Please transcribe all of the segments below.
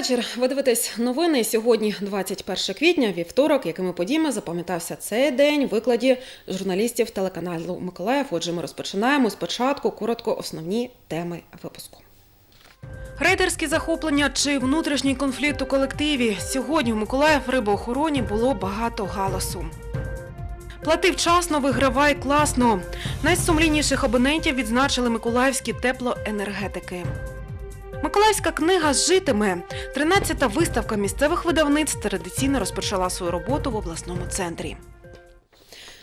вечір. Ви дивитесь новини. Сьогодні 21 квітня, вівторок, якими подіями запам'ятався цей день в викладі журналістів телеканалу Миколаїв. Отже, ми розпочинаємо спочатку коротко основні теми випуску. Рейдерські захоплення чи внутрішній конфлікт у колективі. Сьогодні в Миколаїв рибоохороні було багато галасу. Плати вчасно, вигравай класно. Найсумлінніших абонентів відзначили миколаївські теплоенергетики. Миколаївська книга житиме. 13-та виставка місцевих видавництв традиційно розпочала свою роботу в обласному центрі.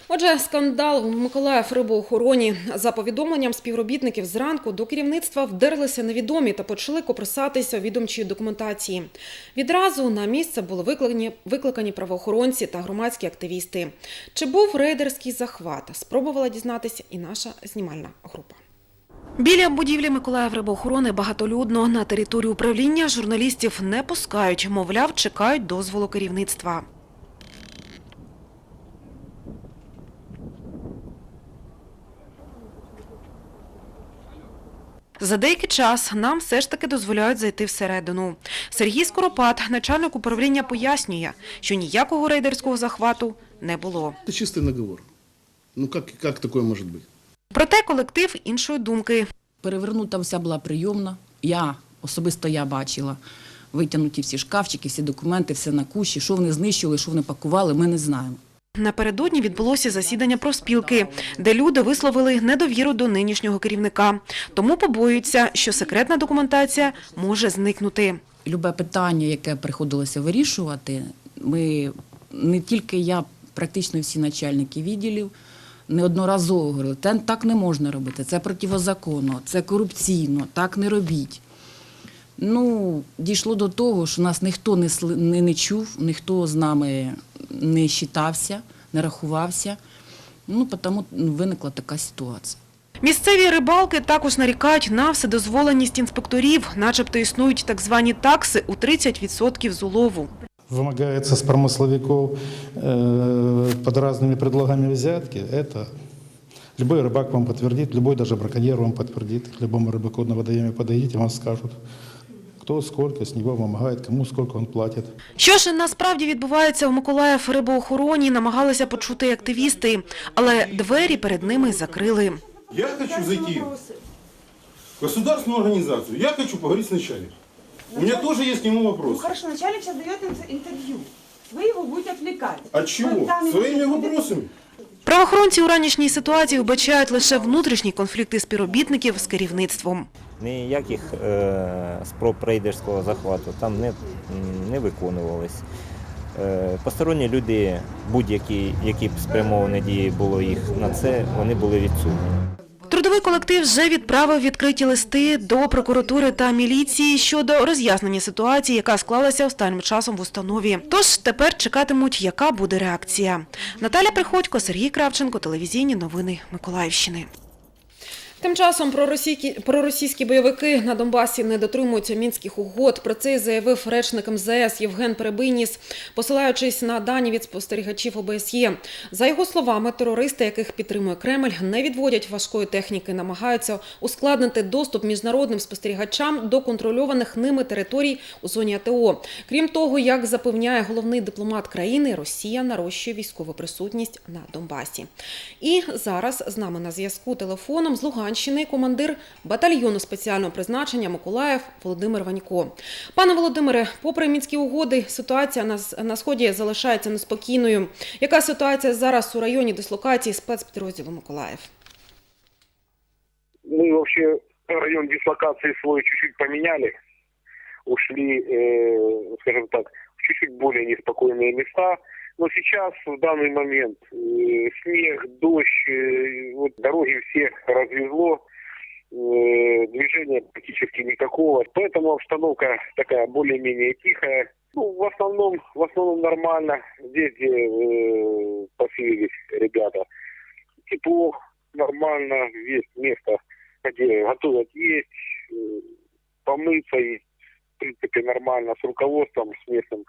Отже, скандал в Миколаїв рибоохороні. За повідомленням співробітників зранку до керівництва вдерлися невідомі та почали копросатися у відомчій документації. Відразу на місце були викликані, викликані правоохоронці та громадські активісти. Чи був рейдерський захват? Спробувала дізнатися і наша знімальна група. Біля будівлі Миколаїв рибоохорони багатолюдно на територію управління журналістів не пускають, мовляв, чекають дозволу керівництва. За деякий час нам все ж таки дозволяють зайти всередину. Сергій Скоропад, начальник управління, пояснює, що ніякого рейдерського захвату не було. Это чистый наговор. Ну как, как такое может быть? Проте колектив іншої думки. Перевернута вся була прийомна. Я особисто я бачила витягнуті всі шкафчики, всі документи, все на кущі. Що вони знищили, що вони пакували, ми не знаємо. Напередодні відбулося засідання профспілки, де люди висловили недовіру до нинішнього керівника. Тому побоюються, що секретна документація може зникнути. Любе питання, яке приходилося вирішувати, ми не тільки я, практично всі начальники відділів. Неодноразово говорили, «Те так не можна робити, це противозаконно, це корупційно, так не робіть. Ну, дійшло до того, що нас ніхто не, не, не чув, ніхто з нами не считався, не рахувався. Ну, тому виникла така ситуація. Місцеві рибалки також нарікають на вседозволеність інспекторів, начебто існують так звані такси у 30% з улову. вымогается с промысловиков э, под разными предлогами взятки, это любой рыбак вам подтвердит, любой даже браконьер вам подтвердит, к любому рыбаку на водоеме подойдите, вам скажут, кто сколько с него вымогает, кому сколько он платит. Що ж насправді відбувається в Миколаїв рибоохороні, намагалися почути й активісти, але двері перед ними закрили. Я хочу зайти в государственную организацию. Я хочу поговорить с начальником. У меня тоже есть к нему Ну вопрос. хорошо, начальник сейчас дает ин- интервью. Вы его будете отвлекать. От чего? Там Своими вопросами? Правоохоронці у ранішній ситуації вбачають лише внутрішні конфлікти співробітників з керівництвом. Ніяких е, спроб рейдерського захвату там не, м, не виконувались. Е, посторонні люди, будь-які які б спрямовані дії було їх на це, вони були відсутні. Трудовий колектив вже відправив відкриті листи до прокуратури та міліції щодо роз'яснення ситуації, яка склалася останнім часом в установі. Тож тепер чекатимуть, яка буде реакція. Наталя Приходько, Сергій Кравченко, телевізійні новини Миколаївщини. Тим часом проросійські, бойовики на Донбасі не дотримуються мінських угод. Про це заявив речник МЗС Євген Перебийніс, посилаючись на дані від спостерігачів ОБСЄ. За його словами, терористи, яких підтримує Кремль, не відводять важкої техніки, намагаються ускладнити доступ міжнародним спостерігачам до контрольованих ними територій у зоні АТО. Крім того, як запевняє головний дипломат країни, Росія нарощує військову присутність на Донбасі. І зараз з нами на зв'язку телефоном з Луганщини командир батальйону спеціального призначення Миколаїв Володимир Ванько. Пане Володимире, попри мінські угоди, ситуація на, с- на сході залишається неспокійною. Яка ситуація зараз у районі дислокації спецпідрозділу Миколаїв? мы вообще район дислокации свой чуть-чуть поменяли, ушли, э, скажем так, в чуть-чуть более неспокойные места. Но сейчас, в данный момент, э, снег, дождь, э, вот дороги все развезло, э, движения практически никакого. Поэтому обстановка такая более-менее тихая. Ну, в основном, в основном нормально. Здесь, где поселились ребята, тепло, нормально, есть место, где готовят есть, помыться и, в принципе, нормально с руководством, с местным,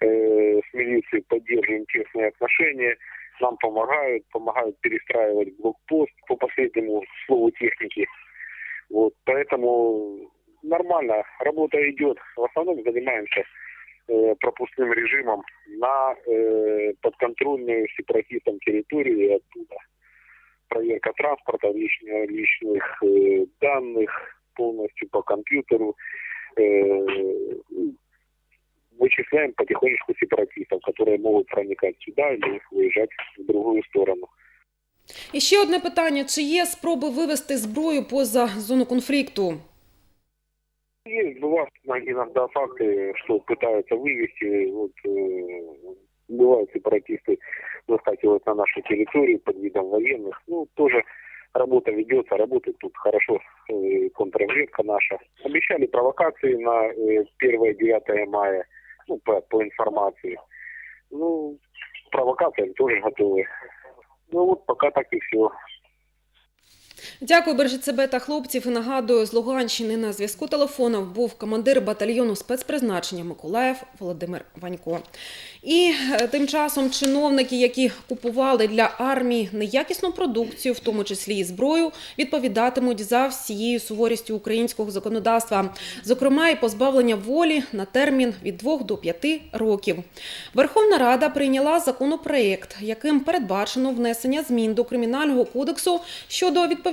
э, с милицией поддерживаем тесные отношения. Нам помогают, помогают перестраивать блокпост по последнему слову техники. Вот, поэтому нормально, работа идет. В основном занимаемся э, пропускным режимом на э, подконтрольную сепаратистам территории оттуда. Проверка транспорта, личных, личных э, данных полностью по компьютеру. Э, вычисляем потихонечку сепаратистов, которые могут проникать сюда или выезжать в другую сторону. І ще одне питання: чи є спроби вивести зброю поза зону конфлікту? Есть, бывают иногда факты, что пытаются вывести, вот, э, бывают сепаратисты заскакивают на нашу территорию под видом военных. Ну, тоже работа ведется, работает тут хорошо э, контрразведка наша. Обещали провокации на э, 1-9 мая, ну, по, по информации. Ну, к провокациям тоже готовы. Ну, вот пока так и все. Дякую, бережіть себе та хлопців. Нагадую, з Луганщини на зв'язку телефоном був командир батальйону спецпризначення Миколаїв Володимир Ванько. І е, тим часом чиновники, які купували для армії неякісну продукцію, в тому числі і зброю, відповідатимуть за всією суворістю українського законодавства, зокрема і позбавлення волі на термін від 2 до 5 років. Верховна Рада прийняла законопроєкт, яким передбачено внесення змін до кримінального кодексу щодо відповідальності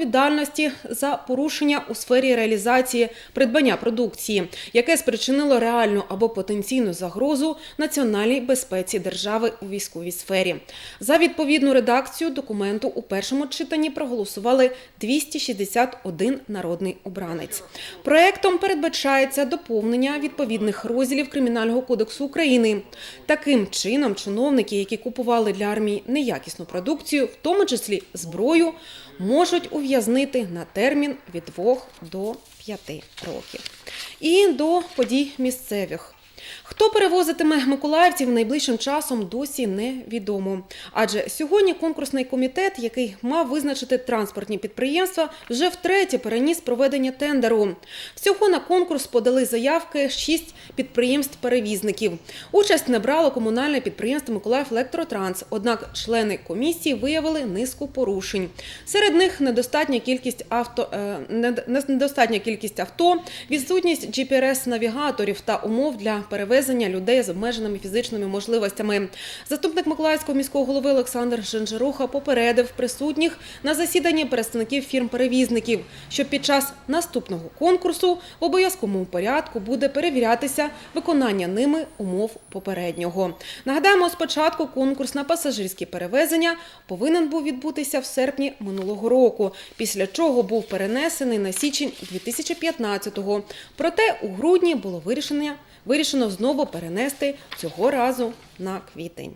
за порушення у сфері реалізації придбання продукції, яке спричинило реальну або потенційну загрозу національній безпеці держави у військовій сфері. За відповідну редакцію документу у першому читанні проголосували 261 народний обранець. Проектом передбачається доповнення відповідних розділів Кримінального кодексу України. Таким чином, чиновники, які купували для армії неякісну продукцію, в тому числі зброю, можуть ув'язнити на термін від 2 до 5 років. І до подій місцевих. Хто перевозитиме миколаївців найближчим часом досі невідомо. Адже сьогодні конкурсний комітет, який мав визначити транспортні підприємства, вже втретє переніс проведення тендеру. Всього на конкурс подали заявки шість підприємств-перевізників. Участь не брало комунальне підприємство Миколаїв Електротранс. Однак члени комісії виявили низку порушень. Серед них недостатня кількість авто е, недостатня кількість авто, відсутність GPS-навігаторів та умов для перевезення людей з обмеженими фізичними можливостями. Заступник Миколаївського міського голови Олександр Женжеруха попередив присутніх на засіданні представників фірм-перевізників, що під час наступного конкурсу в обов'язковому порядку буде перевірятися виконання ними умов попереднього. Нагадаємо, спочатку конкурс на пасажирські перевезення повинен був відбутися в серпні минулого року, після чого був перенесений на січень 2015-го. Проте у грудні було вирішено знову перенести цього разу на квітень.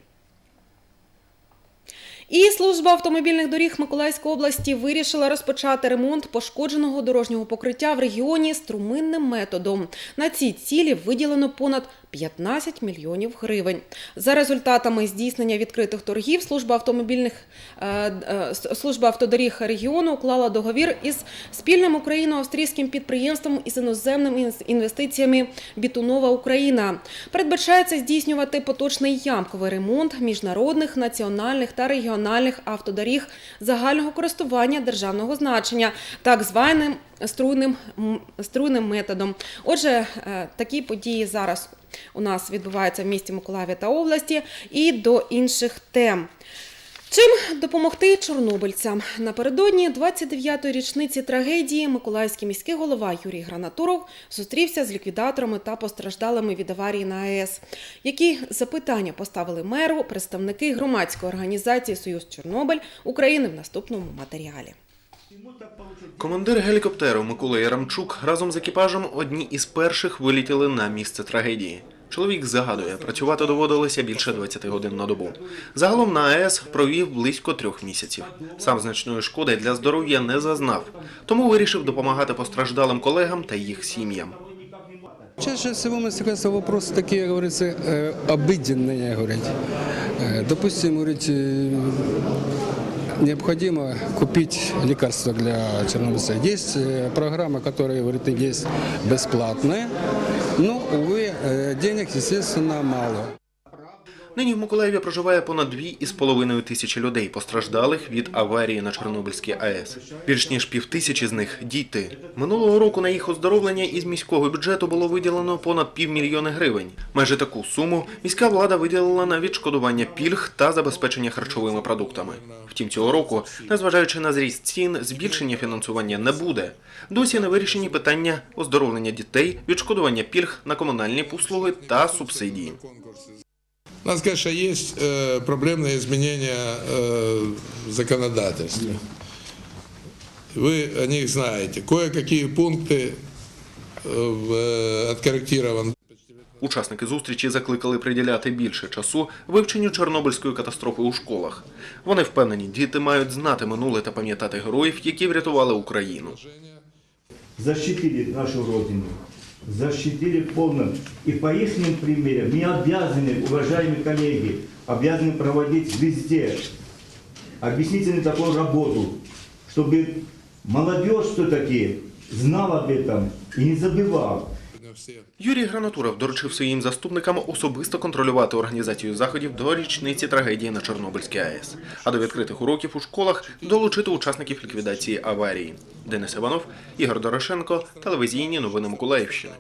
І служба автомобільних доріг Миколаївської області вирішила розпочати ремонт пошкодженого дорожнього покриття в регіоні струминним методом. На ці цілі виділено понад 15 мільйонів гривень. За результатами здійснення відкритих торгів служба автомобільних е, е, служба автодоріг регіону уклала договір із спільним україно-австрійським підприємством із іноземними інвестиціями Бітунова Україна. Передбачається здійснювати поточний ямковий ремонт міжнародних, національних та регіональних автодоріг загального користування державного значення, так званим струйним, струйним методом. Отже, е, такі події зараз у нас відбуваються в місті Миколаєві та області і до інших тем. Чим допомогти чорнобильцям напередодні 29-ї річниці трагедії Миколаївський міський голова Юрій Гранатуров зустрівся з ліквідаторами та постраждалими від аварії на АЕС. Які запитання поставили меру представники громадської організації Союз Чорнобиль України в наступному матеріалі. Командир гелікоптеру Микола Ярамчук разом з екіпажем одні із перших вилітіли на місце трагедії. Чоловік загадує, працювати доводилося більше 20 годин на добу. Загалом на АЕС провів близько трьох місяців. Сам значної шкоди для здоров'я не зазнав, тому вирішив допомагати постраждалим колегам та їх сім'ям. Чаще всего мы сталкиваемся вопросы такие, как говорится, э, обыденные, говорить. Э, Допустим, говорить, э, необходимо купить лекарства для чернобыльцев. Есть э, программы, которые, говорит, есть бесплатные, но, увы, э, денег, естественно, мало. Нині в Миколаєві проживає понад 2,5 тисячі людей, постраждалих від аварії на Чорнобильській АЕС. Більш ніж півтисячі з них діти. Минулого року на їх оздоровлення із міського бюджету було виділено понад півмільйони гривень. Майже таку суму міська влада виділила на відшкодування пільг та забезпечення харчовими продуктами. Втім, цього року, незважаючи на зріст цін, збільшення фінансування не буде. Досі не вирішені питання оздоровлення дітей, відшкодування пільг на комунальні послуги та субсидії. У нас, конечно, есть э, проблемные изменения э, в законодательстве. Вы о них знаете. Кое-какие пункты э, в, э, откорректированы. Учасники зустрічі закликали приділяти більше часу вивченню Чорнобильської катастрофи у школах. Вони впевнені, діти мають знати минуле та пам'ятати героїв, які врятували Україну. защитили нашу Родину, защитили в полном. И по их примерам мы обязаны, уважаемые коллеги, обязаны проводить везде объяснительную такую работу, чтобы молодежь все-таки знала об этом и не забывала. Юрій Гранатуров доручив своїм заступникам особисто контролювати організацію заходів до річниці трагедії на Чорнобильській АЕС, а до відкритих уроків у школах долучити учасників ліквідації аварії. Денис Іванов, Ігор Дорошенко, телевізійні новини Миколаївщини.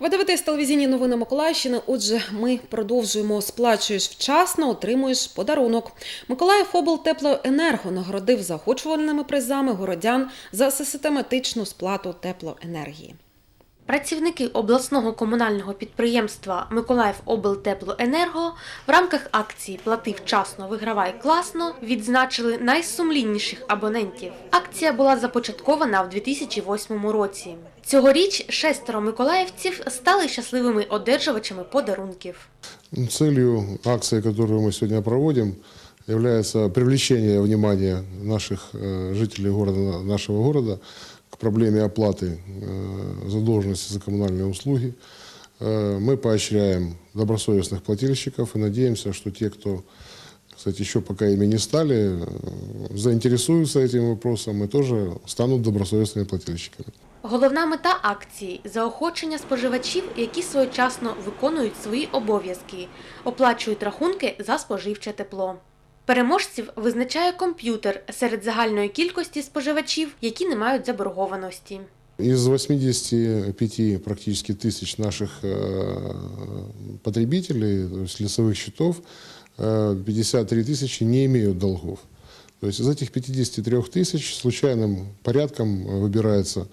Ви дивитесь телевізійні новини Миколаївщини. Отже, ми продовжуємо сплачуєш вчасно, отримуєш подарунок. Миколаїв облтеплоенерго нагородив заохочувальними призами городян за систематичну сплату теплоенергії. Працівники обласного комунального підприємства Миколаїв облтеплоенерго в рамках акції Плати вчасно, вигравай класно відзначили найсумлінніших абонентів. Акція була започаткована в 2008 році. Цьогоріч шестеро миколаївців стали щасливими одержувачами подарунків. Целью акции, которую мы сегодня проводим, является привлечение внимания наших э, города, нашего города к проблеме оплаты э, задолженности за коммунальные услуги. Э, Мы поощряем добросовестных плательщиков и надеемся, что те, кто, кстати, еще пока ими не стали, э, заинтересуются этим вопросом и тоже станут добросовестными плательщиками. Головна мета акції заохочення споживачів, які своєчасно виконують свої обов'язки, оплачують рахунки за споживче тепло. Переможців визначає комп'ютер серед загальної кількості споживачів, які не мають заборгованості. Из 85 практически тысяч наших э, потребителей, то есть лицевых счетов, э, 53 тысячи не имеют долгов. То есть из этих 53 тысяч случайным порядком выбираются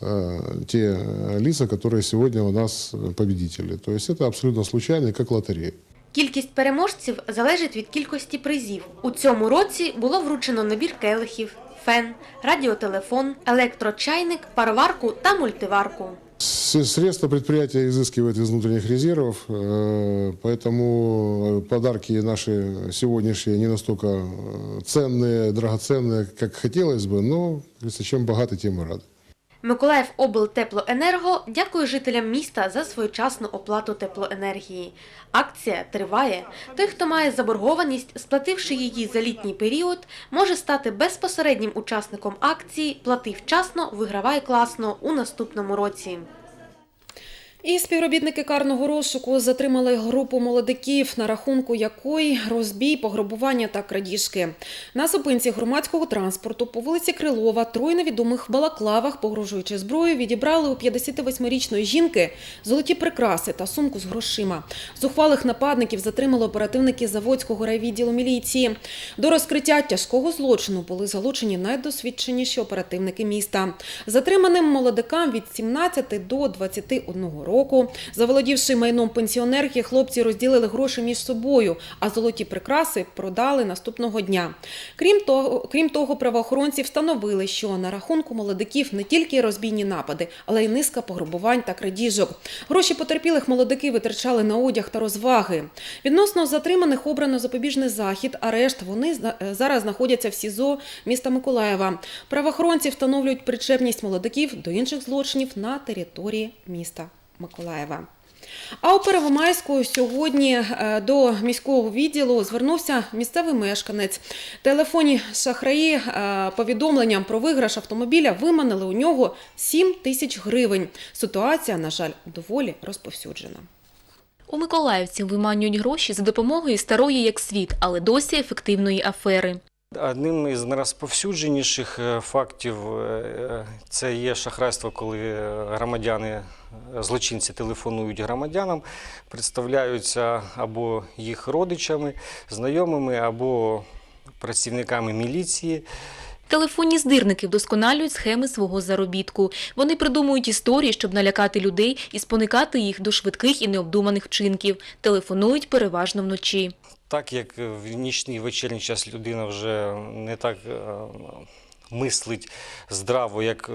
э, те лица, которые сегодня у нас победители. То есть это абсолютно случайно, как лотерея. Кількість переможців залежить від кількості призів. У цьому році було вручено набір келихів, фен, радіотелефон, електрочайник, пароварку та мультиварку. С- Средства предприятия изыскивает из внутренних резервов, э, поэтому подарки наши сегодняшние не настолько э, ценные, драгоценные, как хотелось бы, но, как говорится, чем богаты, тем и рады. Миколаїв облтеплоенерго дякує жителям міста за своєчасну оплату теплоенергії. Акція триває. Той, хто має заборгованість, сплативши її за літній період, може стати безпосереднім учасником акції Плати вчасно, вигравай класно у наступному році. І співробітники карного розшуку затримали групу молодиків, на рахунку якої розбій, пограбування та крадіжки. На зупинці громадського транспорту по вулиці Крилова троє невідомих балаклавах, погрожуючи зброю, відібрали у 58-річної жінки золоті прикраси та сумку з грошима. Зухвалих нападників затримали оперативники Заводського райвідділу міліції. До розкриття тяжкого злочину були залучені найдосвідченіші оперативники міста. Затриманим молодикам від 17 до 21 року. Заволодівши майном пенсіонерки, хлопці розділили гроші між собою, а золоті прикраси продали наступного дня. Крім того, крім того, правоохоронці встановили, що на рахунку молодиків не тільки розбійні напади, але й низка пограбувань та крадіжок. Гроші потерпілих молодики витрачали на одяг та розваги. Відносно затриманих обрано запобіжний захід, арешт. Вони е, зараз знаходяться в СІЗО міста Миколаєва. Правоохоронці встановлюють причепність молодиків до інших злочинів на території міста Миколаєва. А у Первомайську сьогодні е, до міського відділу звернувся місцевий мешканець. Телефонні шахраї е, повідомленням про виграш автомобіля виманили у нього 7 тисяч гривень. Ситуація, на жаль, доволі розповсюджена. У Миколаївців виманюють гроші за допомогою старої як світ, але досі ефективної афери. Одним із найрозповсюдженіших е, фактів е, це є шахрайство, коли е, громадяни, злочинці телефонують громадянам, представляються або їх родичами, знайомими, або працівниками міліції. Телефонні здирники вдосконалюють схеми свого заробітку. Вони придумують історії, щоб налякати людей і споникати їх до швидких і необдуманих вчинків. Телефонують переважно вночі. Так як в нічний вечірній час людина вже не так е, мислить здраво, як е,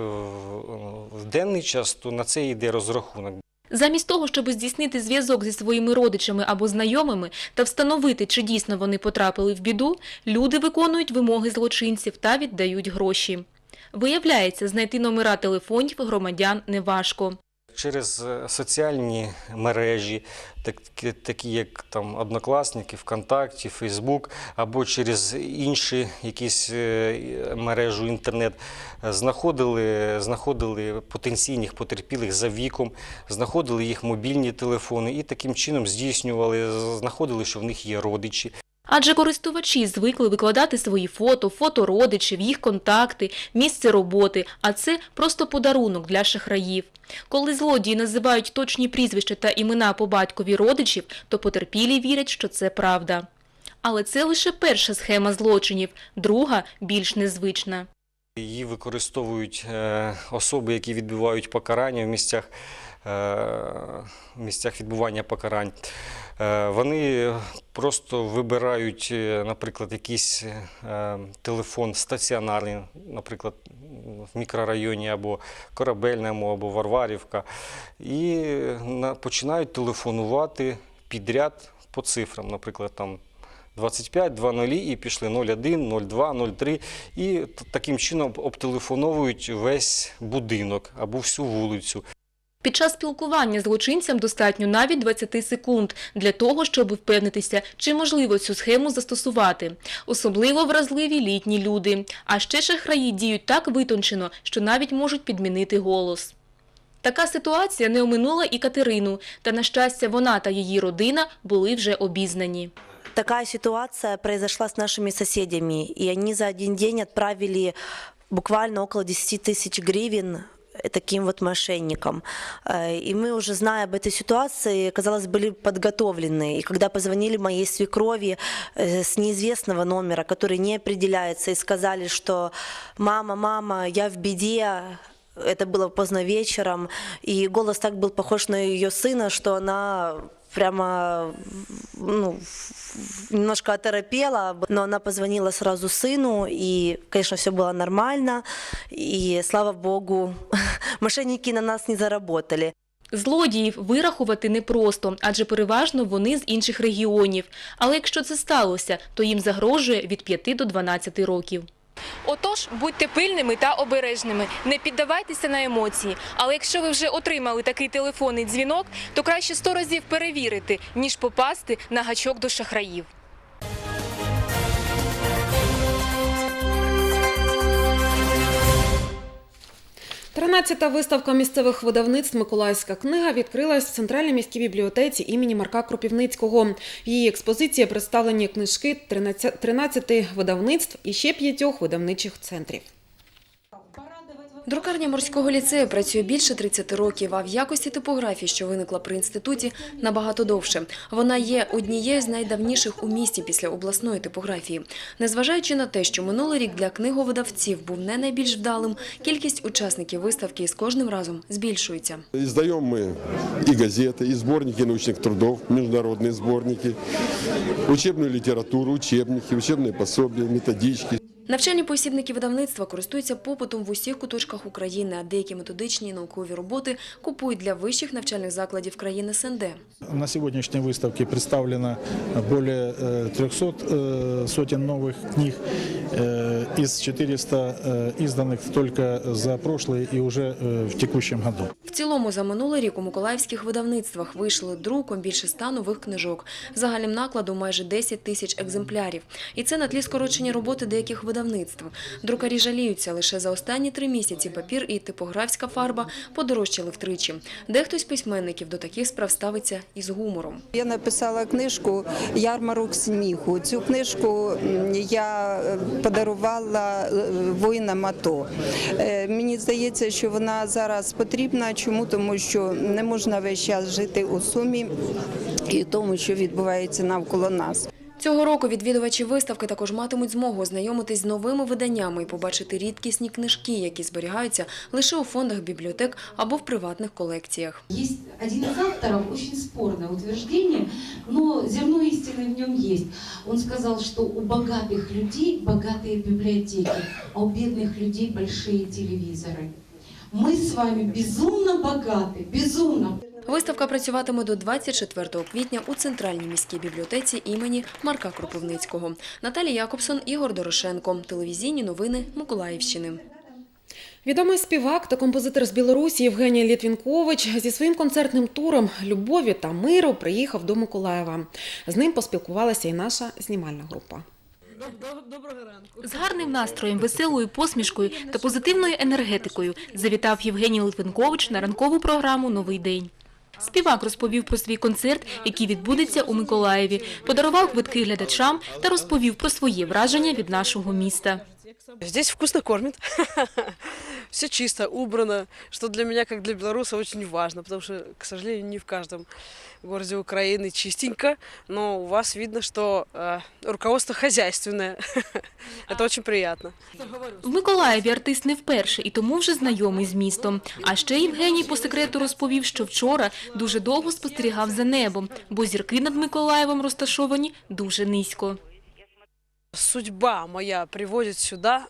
в денний час, то на це йде розрахунок. Замість того, щоб здійснити зв'язок зі своїми родичами або знайомими та встановити, чи дійсно вони потрапили в біду, люди виконують вимоги злочинців та віддають гроші. Виявляється, знайти номера телефонів громадян неважко. Через е, соціальні мережі, такі, такі як там Однокласники, ВКонтакті, Фейсбук, або через інші якісь е, мережу інтернет, е, знаходили, знаходили потенційних потерпілих за віком, знаходили їх мобільні телефони і таким чином здійснювали, знаходили, що в них є родичі. Адже користувачі звикли викладати свої фото, фото родичів, їх контакти, місце роботи, а це просто подарунок для шахраїв. Коли злодії називають точні прізвища та імена по батькові родичів, то потерпілі вірять, що це правда. Але це лише перша схема злочинів, друга більш незвична. Її використовують е, особи, які відбувають покарання в місцях, е, в місцях відбування покарань. Е, Вони просто вибирають, е, наприклад, якийсь е, телефон стаціонарний, наприклад, в мікрорайоні або Корабельному, або Варварівка, і починають телефонувати підряд по цифрам, наприклад, там 25, 2 і пішли 01, 02, 03 і таким чином обтелефоновують весь будинок або всю вулицю. Під час спілкування злочинцям достатньо навіть 20 секунд для того, щоб впевнитися, чи можливо цю схему застосувати. Особливо вразливі літні люди. А ще шахраї діють так витончено, що навіть можуть підмінити голос. Така ситуація не оминула і Катерину, та, на щастя, вона та її родина були вже обізнані. Такая ситуация произошла с нашими соседями, и они за один день отправили буквально около 10 тысяч гривен таким вот мошенникам. Э, И мы уже, зная об этой ситуации, казалось, были подготовлены. И когда позвонили моей свекрови э, с неизвестного номера, который не определяется, и сказали, что «мама, мама, я в беде», это было поздно вечером, и голос так был похож на ее сына, что она прямо ну, немножко оторопела, но она позвонила сразу сыну, и, конечно, все было нормально, и, слава богу, мошенники на нас не заработали. Злодіїв вирахувати непросто, адже переважно вони з інших регіонів. Але якщо це сталося, то їм загрожує від 5 до 12 років. Отож, будьте пильними та обережними, не піддавайтеся на емоції. Але якщо ви вже отримали такий телефонний дзвінок, то краще сто разів перевірити, ніж попасти на гачок до шахраїв. Тринадцята виставка місцевих видавництв Миколаївська книга відкрилась в центральній міській бібліотеці імені Марка Кропівницького. В її експозиції представлені книжки 13 13 видавництв і ще п'ятьох видавничих центрів. Друкарня морського ліцею працює більше 30 років, а в якості типографії, що виникла при інституті, набагато довше. Вона є однією з найдавніших у місті після обласної типографії. Незважаючи на те, що минулий рік для книговидавців був не найбільш вдалим, кількість учасників виставки з кожним разом збільшується. Издаем мы и газеты, и сборники научных трудов, международные сборники, учебную литературу, учебники, учебные пособия, методички. Навчальні посібники видавництва користуються попитом в усіх куточках України, а деякі методичні і наукові роботи купують для вищих навчальних закладів країн СНД. На сегодняшней выставке представлено более э, 300 э, сотен новых книг. Э, э, из 400 э, изданных только за прошлый и уже э, в текущем году. В цілому за минулий рік у миколаївських видавництвах вийшли друком більше ста нових книжок. Загальним накладом майже 10 тисяч екземплярів. І це на тлі скорочення роботи деяких видавництв. Друкарі жаліються, лише за останні три місяці папір і типографська фарба подорожчали втричі. Дехто з письменників до таких справ ставиться із гумором. Я написала книжку Ярмарок сміху. Цю книжку я е, подарувала е, воїнам АТО. Е, Мені здається, що вона зараз потрібна. Чому? Тому що не можна весь час жити у сумі і тому, що відбувається навколо нас. Цього року відвідувачі виставки також матимуть змогу ознайомитись з новими виданнями і побачити рідкісні книжки, які зберігаються лише у фондах бібліотек або в приватних колекціях. Есть один из авторов, очень спорное утверждение, но зерно истины в нем есть. Он сказал, что у богатых людей богатые библиотеки, а у бедных людей большие телевизоры. Мы с вами безумно богаты, безумно. Виставка працюватиме до 24 квітня у центральній міській бібліотеці імені Марка Кропивницького. Наталія Якобсон, Ігор Дорошенко. Телевізійні новини Миколаївщини. Відомий співак та композитор з Білорусі Євгеній Літвінкович зі своїм концертним туром Любові та миру приїхав до Миколаєва. З ним поспілкувалася і наша знімальна група. З гарним настроєм, веселою посмішкою та позитивною енергетикою завітав Євгеній Литвинкович на ранкову програму Новий день. Співак розповів про свій концерт, який відбудеться у Миколаєві, подарував квитки глядачам та розповів про свої враження від нашого міста. Здесь вкусно кормят. Все чисто, убрано, что для меня, как для белоруса, очень важно, потому что, к сожалению, не в каждом городе Украины чистенько, но у вас видно, что э, руководство хозяйственное. Это очень приятно. В Миколаєві артист не вперше і тому вже знайомий з містом. А ще Євгеній по секрету розповів, що вчора дуже довго спостерігав за небом, бо зірки над Миколаєвом розташовані дуже низько. Судьба моя приводит сюда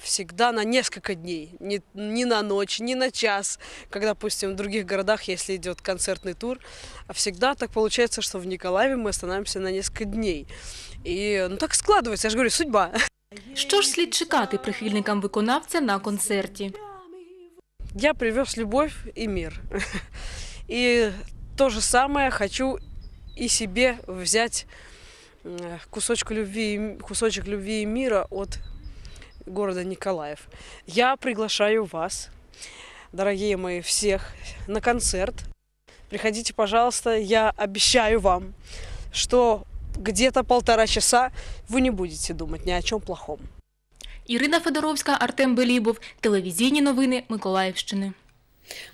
Всегда на несколько дней, не, не на ночь, не на час, как, допустим, в других городах, если идет концертный тур, а всегда так получается, что в Николаеве мы останавливаемся на несколько дней. И ну так складывается, я же говорю, судьба. Що ж слід чекати прихильникам виконавця на концерті? Я привез любовь и мир. И то же самое хочу и себе взять м, кусочку любви, кусочек любви и мира от города Николаев. Я приглашаю вас, дорогие мои, всех на концерт. Приходите, пожалуйста. Я обещаю вам, что где-то полтора часа вы не будете думать ни о чем плохом. Ірина Федоровська, Артем Белібов. Телевізійні новини Миколаївщини.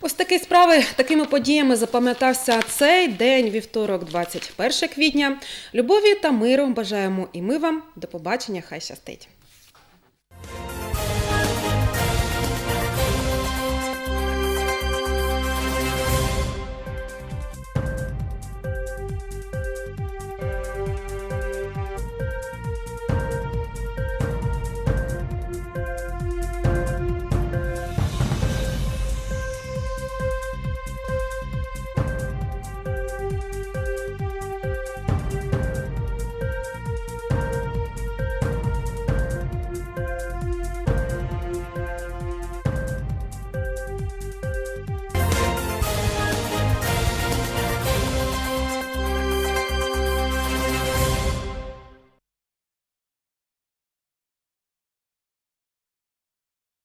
Ось такі справи, такими подіями запам'ятався цей день, вівторок, 21 квітня. Любові та миру бажаємо і ми вам. До побачення, хай щастить.